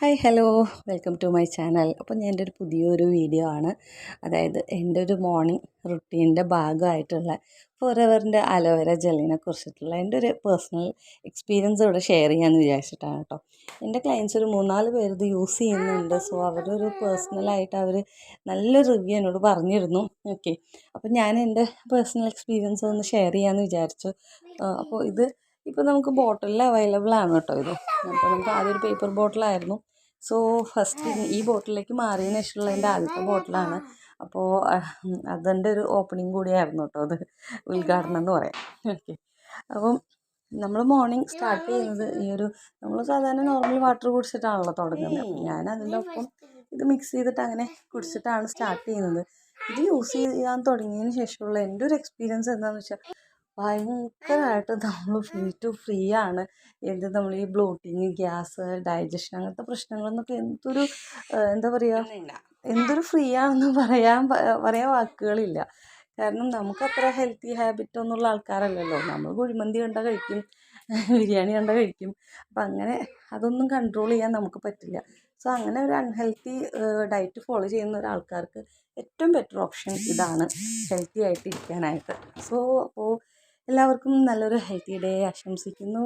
Hi hello. Welcome to my channel. അപ്പോൾ ഞാൻ എന്റെ ഒരു പുതിയൊരു വീഡിയോ ആണ്. അതായത് എന്റെ ഒരു മോർണിംഗ് റുട്ടീന്റെ ഭാഗമായിട്ടുള്ള ഫോറെവറിന്റെ അലോവേര ജെല്ലിനെ കുറിച്ചിട്ടുള്ള എന്റെ ഒരു പേഴ്സണൽ എക്സ്പീരിയൻസ് ഇവിടെ ഷെയർ ചെയ്യാമെന്ന് വിചാരിച്ചിട്ടാണ് കേട്ടോ. എന്റെ ക്ലയൻസ് ഒരു മൂന്നാൽ പേര് ഇത് യൂസ് ചെയ്യുന്നുണ്ട്. സോ അവരുടെ ഒരു പേഴ്സണലായിട്ട് അവർ നല്ല റിവ്യൂ എന്നോട് പറഞ്ഞിരുന്നു. ഓക്കെ അപ്പോൾ ഞാൻ എന്റെ പേഴ്സണൽ എക്സ്പീരിയൻസ് ഒന്ന് ഷെയർ ചെയ്യാമെന്ന് വിചാരിച്ചു. അപ്പോൾ ഇത് ഇപ്പോൾ നമുക്ക് ബോട്ടിലിൽ അവൈലബിൾ ആണ് കേട്ടോ ഇത്. അപ്പോൾ നമുക്ക് ആദ്യം ഒരു പേപ്പർ ബോട്ടിലായിരുന്നു. സോ ഫസ്റ്റ് ഈ ബോട്ടിലേക്ക് മാറിയതിന് ശേഷമുള്ള എന്റെ ആദ്യത്തെ ബോട്ടിലാണ്. അപ്പോൾ അതിന്റെ ഒരു ഓപ്പണിംഗ് കൂടിയായിരുന്നു കേട്ടോ അത്. ഉദ്ഘാടനം എന്ന് പറയാം. ഓക്കെ. അപ്പം നമ്മൾ മോർണിംഗ് സ്റ്റാർട്ട് ചെയ്യുന്നത് ഈ ഒരു നമ്മൾ സാധാരണ നോർമൽ വാട്ടർ കുടിച്ചിട്ടാണല്ലോ തുടങ്ങുന്നത്. അപ്പം ഞാൻ അതിന്റെ ഒപ്പം ഇത് മിക്സ് ചെയ്തിട്ട് അങ്ങനെ കുടിച്ചിട്ടാണ് സ്റ്റാർട്ട് ചെയ്യുന്നത്. ഇത് യൂസ് ചെയ്യാൻ തുടങ്ങിയതിന് ശേഷമുള്ള എന്റെ ഒരു എക്സ്പീരിയൻസ് എന്താണെന്ന് വെച്ചാൽ ഭയങ്കരമായിട്ട് നമ്മൾ ഫ്രീ ടു ഫ്രീ ആണ്. എന്ത് നമ്മൾ ഈ ബ്ലോട്ടിങ് ഗ്യാസ് ഡൈജഷൻ അങ്ങനത്തെ പ്രശ്നങ്ങളെന്നൊക്കെ എന്തൊരു എന്താ പറയുക എന്തൊരു ഫ്രീ ആണെന്ന് പറയാൻ പറയാൻ വാക്കുകളില്ല. കാരണം നമുക്ക് അത്ര ഹെൽത്തി ഹാബിറ്റ് ഒന്നുള്ള ആൾക്കാരല്ലല്ലോ. നമ്മൾ കുഴിമന്തി കണ്ട കഴിക്കും ബിരിയാണി കണ്ട കഴിക്കും. അപ്പം അങ്ങനെ അതൊന്നും കൺട്രോൾ ചെയ്യാൻ നമുക്ക് പറ്റില്ല. സോ അങ്ങനെ ഒരു അൺഹെൽത്തി ഡയറ്റ് ഫോളോ ചെയ്യുന്ന ഒരാൾക്കാർക്ക് ഏറ്റവും ബെറ്റർ ഓപ്ഷൻ ഇതാണ് ഹെൽത്തി ആയിട്ട് ഇരിക്കാനായിട്ട്. സോ അപ്പോൾ എല്ലാവർക്കും നല്ലൊരു ഹെൽത്തി ഡേ ആശംസിക്കുന്നു.